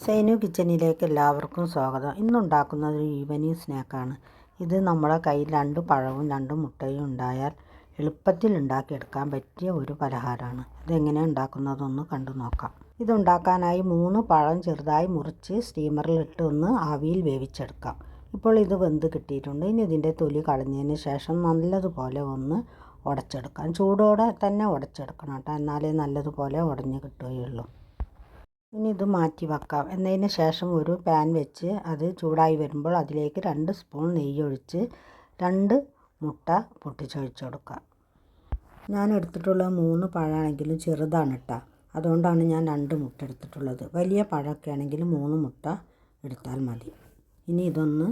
സൈനു കിച്ചണിലേക്ക് എല്ലാവർക്കും സ്വാഗതം. ഇന്നുണ്ടാക്കുന്നത് ഒരു ഈവനിങ് സ്നാക്കാണ്. ഇത് നമ്മുടെ കയ്യിൽ രണ്ട് പഴവും രണ്ട് മുട്ടയും ഉണ്ടായാൽ എളുപ്പത്തിൽ ഉണ്ടാക്കിയെടുക്കാൻ പറ്റിയ ഒരു പലഹാരമാണ്. ഇതെങ്ങനെ ഉണ്ടാക്കുന്നതൊന്ന് കണ്ടു നോക്കാം. ഇതുണ്ടാക്കാനായി മൂന്ന് പഴം ചെറുതായി മുറിച്ച് സ്റ്റീമറിലിട്ട് ഒന്ന് ആവിയിൽ വേവിച്ചെടുക്കാം. ഇപ്പോൾ ഇത് വെന്ത് കിട്ടിയിട്ടുണ്ട്. ഇനി ഇതിന്റെ തൊലി കളഞ്ഞതിന് ശേഷം നല്ലതുപോലെ ഒന്ന് ഉടച്ചെടുക്കാം. ചൂടോടെ തന്നെ ഉടച്ചെടുക്കണം കേട്ടോ. എന്നാലേ നല്ലതുപോലെ ഉടഞ്ഞ് കിട്ടുകയുള്ളൂ. ഇനി ഇത് മാറ്റി വെക്കാം. എന്നതിന് ശേഷം ഒരു പാൻ വെച്ച് അത് ചൂടായി വരുമ്പോൾ അതിലേക്ക് രണ്ട് സ്പൂൺ നെയ്യൊഴിച്ച് രണ്ട് മുട്ട പൊട്ടിച്ചൊഴിച്ച് കൊടുക്കാം. ഞാൻ എടുത്തിട്ടുള്ള മൂന്ന് പഴമാണെങ്കിലും ചെറുതാണ് കേട്ടോ അതുകൊണ്ടാണ് ഞാൻ രണ്ട് മുട്ട എടുത്തിട്ടുള്ളത്. വലിയ പഴമൊക്കെ ആണെങ്കിൽ മൂന്ന് മുട്ട എടുത്താൽ മതി. ഇനി ഇതൊന്ന്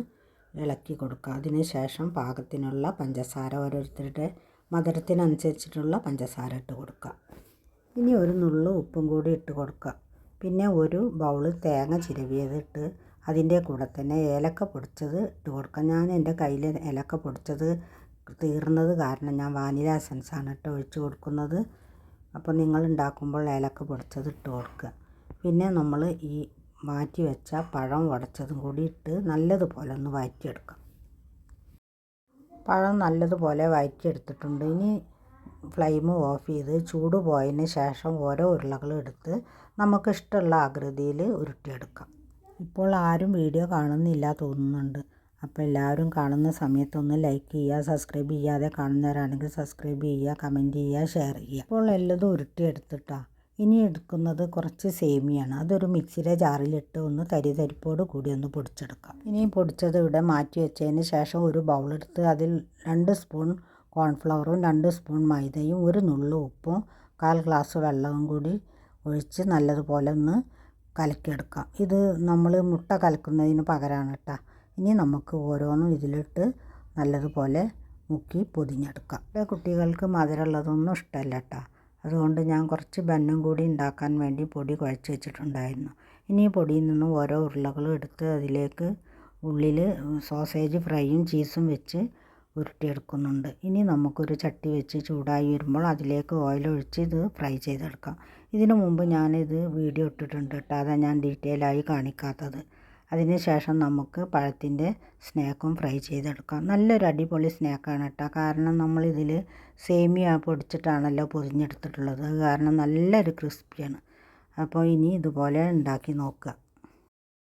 ഇളക്കി കൊടുക്കുക അതിന് ശേഷം പാകത്തിനുള്ള പഞ്ചസാര ഓരോരുത്തരുടെ മധുരത്തിനനുസരിച്ചിട്ടുള്ള പഞ്ചസാര ഇട്ട് കൊടുക്കുക ഇനി ഒരു നുള്ളു ഉപ്പും കൂടി ഇട്ട് കൊടുക്കുക പിന്നെ ഒരു ബൗൾ തേങ്ങ ചിരവിയതിട്ട് അതിന്റെ കൂടെ തന്നെ ഏലക്ക പൊടിച്ചത് ഇട്ട് കൊടുക്കുക ഞാൻ എന്റെ കയ്യിൽ ഏലക്ക പൊടിച്ചത് തീർന്നത് കാരണം ഞാൻ വാനില എസൻസാണ് ഇട്ട് ഒഴിച്ച് കൊടുക്കുന്നത്. അപ്പോൾ നിങ്ങൾ ഉണ്ടാക്കുമ്പോൾ ഏലക്ക പൊടിച്ചത് ഇട്ട് കൊടുക്കുക. പിന്നെ നമ്മൾ ഈ മാറ്റി വെച്ച പഴം ഉടച്ചതും കൂടി ഇട്ട് നല്ലതുപോലെ ഒന്ന് വഴറ്റിയെടുക്കാം പഴം നല്ലതുപോലെ വഴറ്റിയെടുത്തിട്ടുണ്ട് ഇനി ഫ്ലെയിം ഓഫ് ചെയ്ത് ചൂട് പോയതിന് ശേഷം ഓരോ ഉരുളകളും എടുത്ത് നമുക്കിഷ്ടമുള്ള ആകൃതിയിൽ ഉരുട്ടിയെടുക്കാം. ഇപ്പോൾ ആരും വീഡിയോ കാണുന്നില്ല തോന്നുന്നുണ്ട്. അപ്പോൾ എല്ലാവരും കാണുന്ന സമയത്തൊന്ന് ലൈക്ക് ചെയ്യുക സബ്സ്ക്രൈബ് ചെയ്യാതെ കാണുന്നവരാണെങ്കിൽ സബ്സ്ക്രൈബ് ചെയ്യുക കമന്റ് ചെയ്യുക ഷെയർ ചെയ്യുക. ഇപ്പോൾ എല്ലതും ഉരുട്ടിയെടുത്തിട്ടാണ് ഇനി എടുക്കുന്നത് കുറച്ച് സേമിയാണ്. അതൊരു മിക്സിയുടെ ജാറിലിട്ട് ഒന്ന് തരി തരിപ്പോട് കൂടി ഒന്ന് പൊടിച്ചെടുക്കാം. ഇനി പൊടിച്ചത് ഇവിടെ മാറ്റി വെച്ചതിന് ശേഷം ഒരു ബൗളെടുത്ത് അതിൽ രണ്ട് സ്പൂൺ കോൺഫ്ലവറും രണ്ട് സ്പൂൺ മൈദയും ഒരു നുള്ളു ഉപ്പും കാൽ ഗ്ലാസ് വെള്ളവും കൂടി ഒഴിച്ച് നല്ലതുപോലെ ഒന്ന് കലക്കിയെടുക്കാം. ഇത് നമ്മൾ മുട്ട കലക്കുന്നതിന് പകരമാണ് കേട്ടോ. ഇനി നമുക്ക് ഓരോന്നും ഇതിലിട്ട് നല്ലതുപോലെ മുക്കി പൊതിഞ്ഞെടുക്കാം. കുട്ടികൾക്ക് മധുരമുള്ളതൊന്നും ഇഷ്ടമല്ല കേട്ടോ. അതുകൊണ്ട് ഞാൻ കുറച്ച് ബന്നും കൂടി ഉണ്ടാക്കാൻ വേണ്ടി പൊടി കുഴച്ച് വെച്ചിട്ടുണ്ടായിരുന്നു. ഇനി ഈ പൊടിയിൽ നിന്നും ഓരോ ഉരുളകളും എടുത്ത് അതിലേക്ക് ഉള്ളിൽ സോസേജ് ഫ്രൈയും ചീസും വെച്ച് ഉരുട്ടിയെടുക്കുന്നുണ്ട്. ഇനി നമുക്കൊരു ചട്ടി വെച്ച് ചൂടായി വരുമ്പോൾ അതിലേക്ക് ഓയിൽ ഒഴിച്ച് ഇത് ഫ്രൈ ചെയ്തെടുക്കാം. ഇതിനു മുമ്പ് ഞാനിത് വീഡിയോ ഇട്ടിട്ടുണ്ട് കേട്ടോ. അതാണ് ഞാൻ ഡീറ്റെയിൽ ആയി കാണിക്കാത്തത്. അതിന് ശേഷം നമുക്ക് പഴത്തിന്റെ സ്നാക്കും ഫ്രൈ ചെയ്തെടുക്കാം. നല്ലൊരു അടിപൊളി സ്നാക്കാണ് കേട്ടോ. കാരണം നമ്മളിതിൽ സേമിയ പൊടിച്ചിട്ടാണല്ലോ പൊതിഞ്ഞെടുത്തിട്ടുള്ളത്. കാരണം നല്ലൊരു ക്രിസ്പിയാണ് അപ്പോൾ ഇനി ഇതുപോലെ ഉണ്ടാക്കി നോക്കുക.